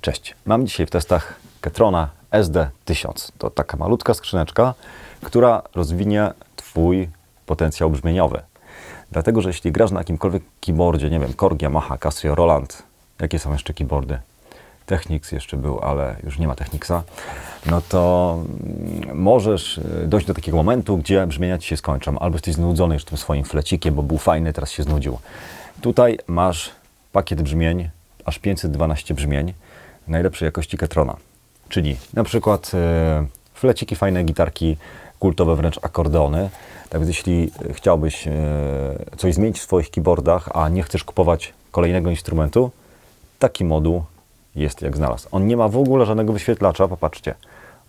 Cześć, mam dzisiaj w testach Ketrona SD1000. To taka malutka skrzyneczka, która rozwinie Twój potencjał brzmieniowy. Dlatego, że jeśli grasz na jakimkolwiek keyboardzie, nie wiem, Korg, Yamaha, Casio, Roland, jakie są jeszcze keyboardy? Technics jeszcze był, ale już nie ma Technicsa, no to mm, możesz y, dojść do takiego momentu, gdzie brzmienia Ci się skończą, albo jesteś znudzony już tym swoim flecikiem, bo był fajny, teraz się znudził. Tutaj masz pakiet brzmień, aż 512 brzmień najlepszej jakości Ketrona, czyli na przykład e, fleciki, fajne gitarki, kultowe wręcz akordeony. Tak więc jeśli chciałbyś e, coś zmienić w swoich keyboardach, a nie chcesz kupować kolejnego instrumentu, taki moduł jest jak znalazł. On nie ma w ogóle żadnego wyświetlacza, popatrzcie.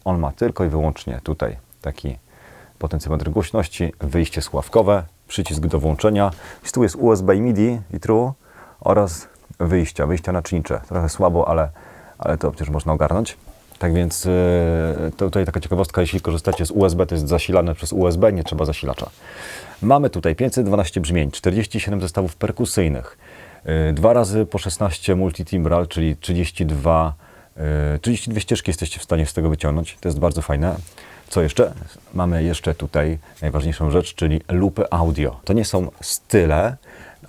On ma tylko i wyłącznie tutaj taki potencjometr głośności, wyjście sławkowe, przycisk do włączenia. Tu jest USB i MIDI i true oraz wyjścia, wyjścia naczyncze. Trochę słabo, ale, ale to przecież można ogarnąć. Tak więc yy, to tutaj taka ciekawostka, jeśli korzystacie z USB, to jest zasilane przez USB, nie trzeba zasilacza. Mamy tutaj 512 brzmień, 47 zestawów perkusyjnych, yy, dwa razy po 16 multitimbral, czyli 32, yy, 32 ścieżki jesteście w stanie z tego wyciągnąć. To jest bardzo fajne. Co jeszcze? Mamy jeszcze tutaj najważniejszą rzecz, czyli lupy audio. To nie są style,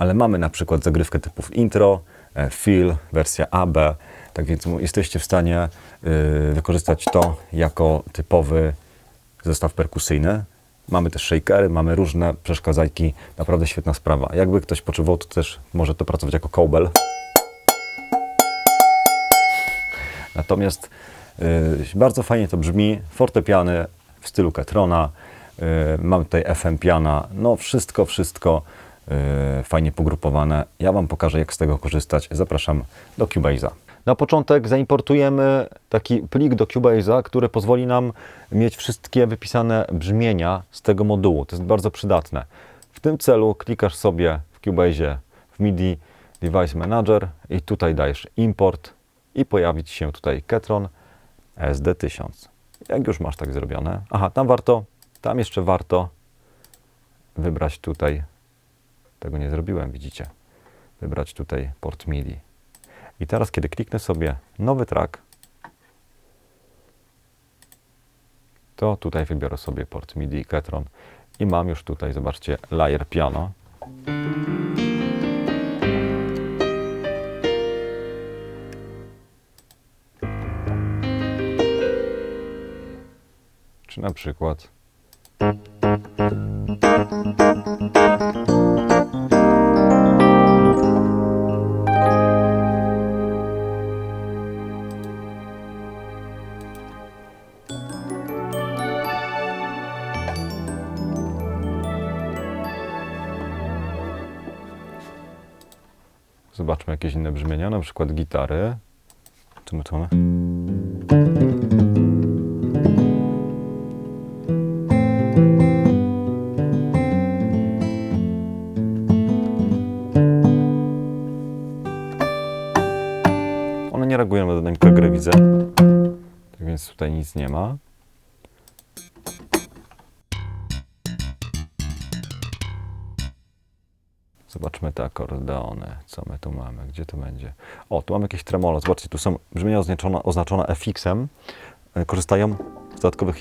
ale mamy na przykład zagrywkę typów intro, e, fill, wersja AB, tak więc jesteście w stanie y, wykorzystać to jako typowy zestaw perkusyjny. Mamy też shakery, mamy różne przeszkadzajki, naprawdę świetna sprawa. Jakby ktoś potrzebował, to też może to pracować jako cowbell. Natomiast y, bardzo fajnie to brzmi, fortepiany w stylu Ketrona, mamy tutaj FM piana, no wszystko, wszystko fajnie pogrupowane. Ja Wam pokażę, jak z tego korzystać. Zapraszam do Cubase'a. Na początek zaimportujemy taki plik do Cubase'a, który pozwoli nam mieć wszystkie wypisane brzmienia z tego modułu. To jest bardzo przydatne. W tym celu klikasz sobie w Cubase'ie w MIDI Device Manager i tutaj dajesz import i pojawi się tutaj Ketron SD1000. Jak już masz tak zrobione, aha, tam warto, tam jeszcze warto wybrać tutaj, tego nie zrobiłem, widzicie, wybrać tutaj port MIDI. I teraz, kiedy kliknę sobie nowy track, to tutaj wybiorę sobie port MIDI Ketron i mam już tutaj, zobaczcie, layer piano. Czy na przykład Zobaczmy jakieś inne brzmienia, na przykład gitary. Co my? One nie reagują na dynamikę gry, widzę. Tak więc tutaj nic nie ma. Zobaczmy te akordeony. Co my tu mamy? Gdzie to będzie? O, tu mamy jakieś tremolo. Zobaczcie, tu są brzmienia oznaczone, oznaczone FX-em. E, Korzystają z dodatkowych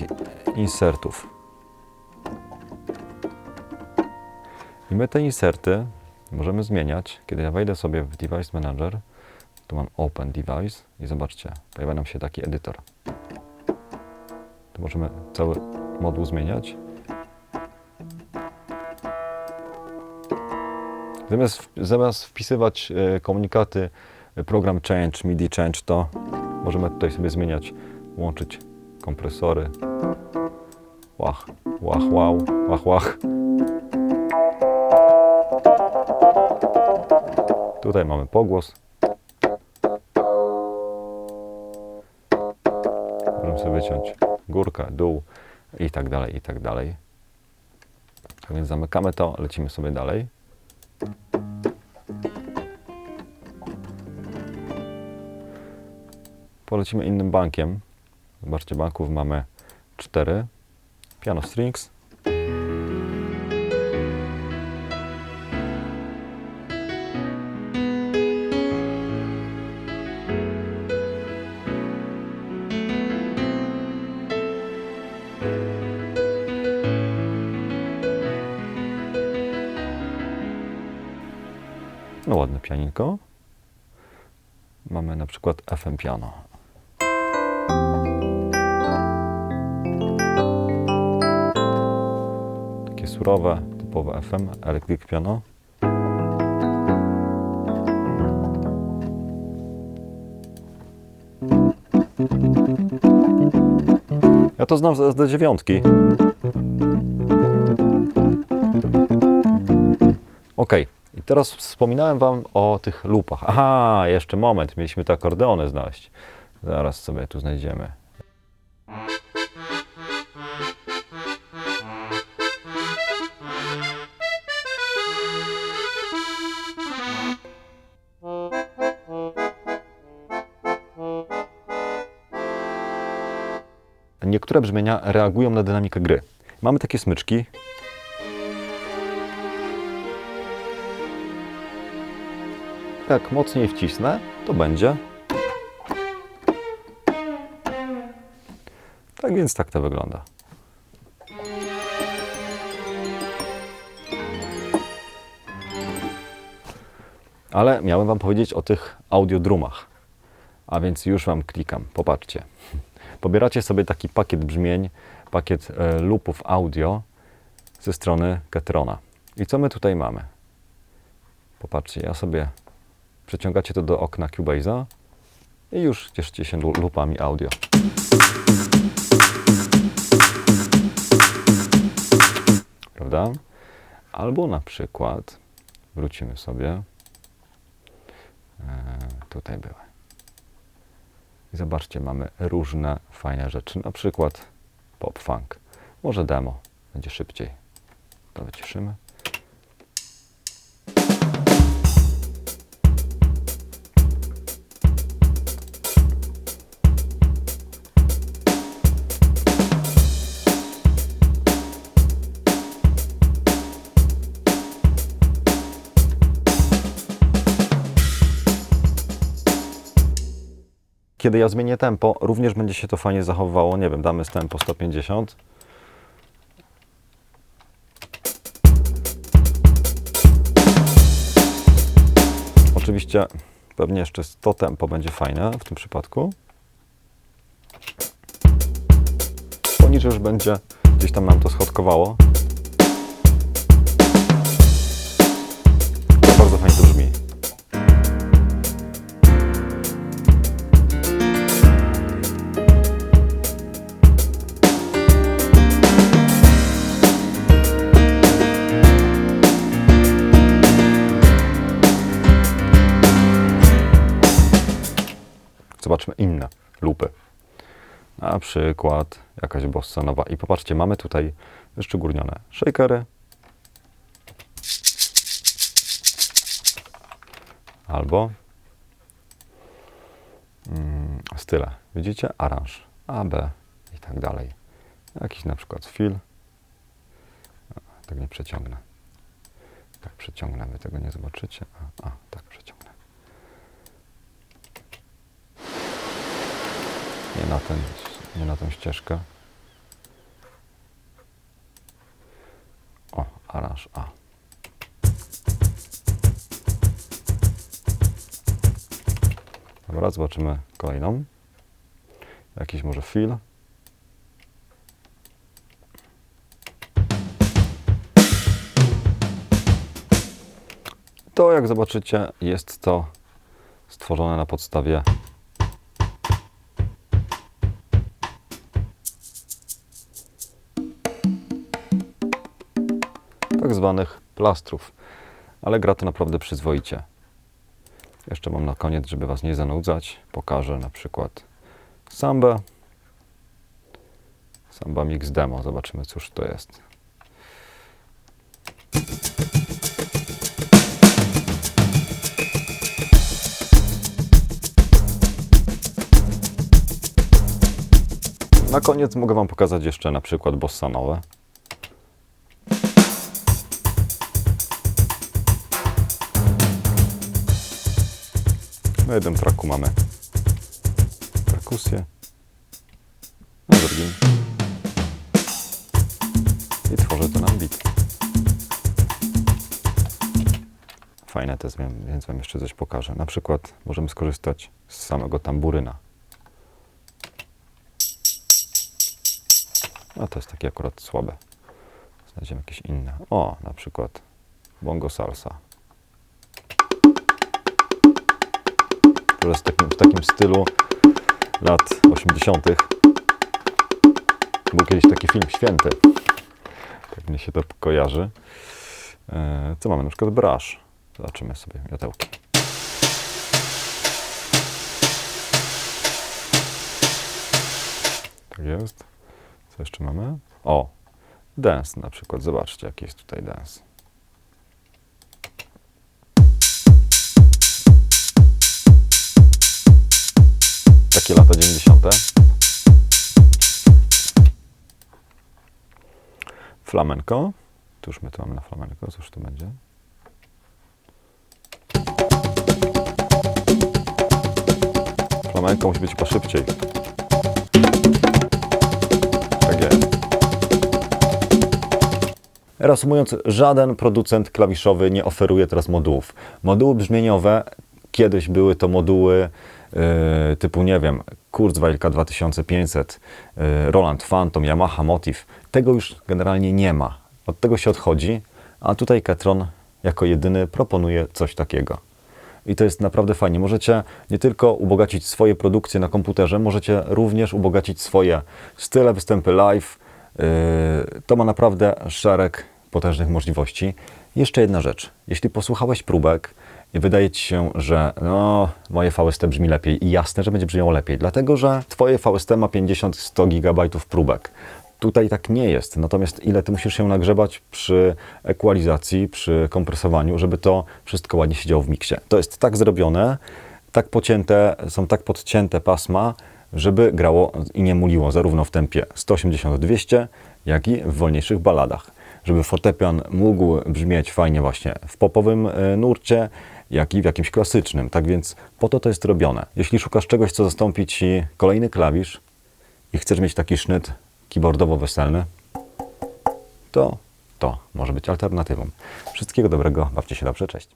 insertów. I my te inserty możemy zmieniać. Kiedy ja wejdę sobie w Device Manager, tu mam Open Device i zobaczcie, pojawia nam się taki edytor. Tu możemy cały moduł zmieniać. Zamiast, zamiast wpisywać e, komunikaty e, program change, MIDI change, to możemy tutaj sobie zmieniać, łączyć kompresory. Łach, łach, wow, łach, łach. Tutaj mamy pogłos. Możemy sobie wyciąć górkę, dół i tak dalej, i tak dalej. Tak więc zamykamy to, lecimy sobie dalej. Polecimy innym bankiem. Zobaczcie, banków mamy cztery. Piano Strings. No ładne pianinko. Mamy na przykład FM piano. Surowe, typowe FM, electric piano. Ja to znam z SD9. Ok, i teraz wspominałem Wam o tych lupach. Aha, jeszcze moment, mieliśmy te akordeony znaleźć. Zaraz sobie tu znajdziemy. Niektóre brzmienia reagują na dynamikę gry. Mamy takie smyczki, jak mocniej wcisnę, to będzie. Tak więc tak to wygląda. Ale miałem Wam powiedzieć o tych audiodrumach. A więc już Wam klikam. Popatrzcie. Pobieracie sobie taki pakiet brzmień, pakiet e, audio ze strony Ketrona. I co my tutaj mamy? Popatrzcie, ja sobie przeciągacie to do okna Cubase'a i już cieszycie się lu- lupami audio. Prawda? Albo na przykład wrócimy sobie. E, tutaj były. I zobaczcie, mamy różne fajne rzeczy. Na przykład pop funk. Może demo. Będzie szybciej. To wyciszymy. Kiedy ja zmienię tempo, również będzie się to fajnie zachowywało. Nie wiem, damy z tempo 150. Oczywiście pewnie jeszcze 100 tempo będzie fajne w tym przypadku. Poniżej już będzie gdzieś tam nam to schodkowało. Lupy. Na przykład jakaś bossa nowa. I popatrzcie, mamy tutaj wyszczególnione shakery. Albo mm, style. Widzicie? Aranż. A, B i tak dalej. Jakiś na przykład fil. Tak nie przeciągnę. Tak przeciągnę, wy tego nie zobaczycie. A, a tak przeciągnę. Nie na, ten, nie na tą ścieżkę. O, aranż A. Dobra, zobaczymy kolejną. Jakiś może fil. To, jak zobaczycie, jest to stworzone na podstawie zwanych plastrów, ale gra to naprawdę przyzwoicie. Jeszcze mam na koniec, żeby Was nie zanudzać, pokażę na przykład sambę. Samba Mix Demo, zobaczymy cóż to jest. Na koniec mogę Wam pokazać jeszcze na przykład bossanowe. Na jednym traku mamy perkusję, na drugim i tworzy to nam bit. Fajne jest, wiem- więc Wam jeszcze coś pokażę. Na przykład możemy skorzystać z samego tamburyna. A to jest takie akurat słabe. Znajdziemy jakieś inne. O, na przykład bongo salsa. Które jest w takim, stylu lat 80. Był kiedyś taki film Święty. Tak mnie się to kojarzy. E, Co mamy? Na przykład brush. Zobaczymy sobie miotełki. Tak jest. Co jeszcze mamy? O, dance na przykład. Zobaczcie, jaki jest tutaj dance. Takie lata 90. Flamenko. Cóż my tu mamy na flamenko? Cóż to będzie? Flamenko musi być chyba szybciej. Tak jest. Reasumując, żaden producent klawiszowy nie oferuje teraz modułów. Moduły brzmieniowe, kiedyś były to moduły yy, typu, nie wiem, Kurzweil K2500, yy, Roland Phantom, Yamaha Motif. Tego już generalnie nie ma. Od tego się odchodzi, a tutaj Ketron jako jedyny proponuje coś takiego. I to jest naprawdę fajnie. Możecie nie tylko ubogacić swoje produkcje na komputerze, możecie również ubogacić swoje style, występy live. Yy, To ma naprawdę szereg potężnych możliwości. Jeszcze jedna rzecz. Jeśli posłuchałeś próbek i wydaje Ci się, że no, moje VST brzmi lepiej i jasne, że będzie brzmiało lepiej, dlatego że Twoje VST ma 50-100 GB próbek. Tutaj tak nie jest. Natomiast ile ty musisz się nagrzebać przy ekwalizacji, przy kompresowaniu, żeby to wszystko ładnie siedziało w miksie. To jest tak zrobione, tak pocięte, są tak podcięte pasma, żeby grało i nie muliło zarówno w tempie 180-200, jak i w wolniejszych baladach. Żeby fortepian mógł brzmieć fajnie właśnie w popowym e, nurcie, jak i w jakimś klasycznym. Tak więc po to to jest robione. Jeśli szukasz czegoś, co zastąpi Ci kolejny klawisz i chcesz mieć taki sznyt keyboardowo-weselny, to to może być alternatywą. Wszystkiego dobrego, bawcie się dobrze, cześć.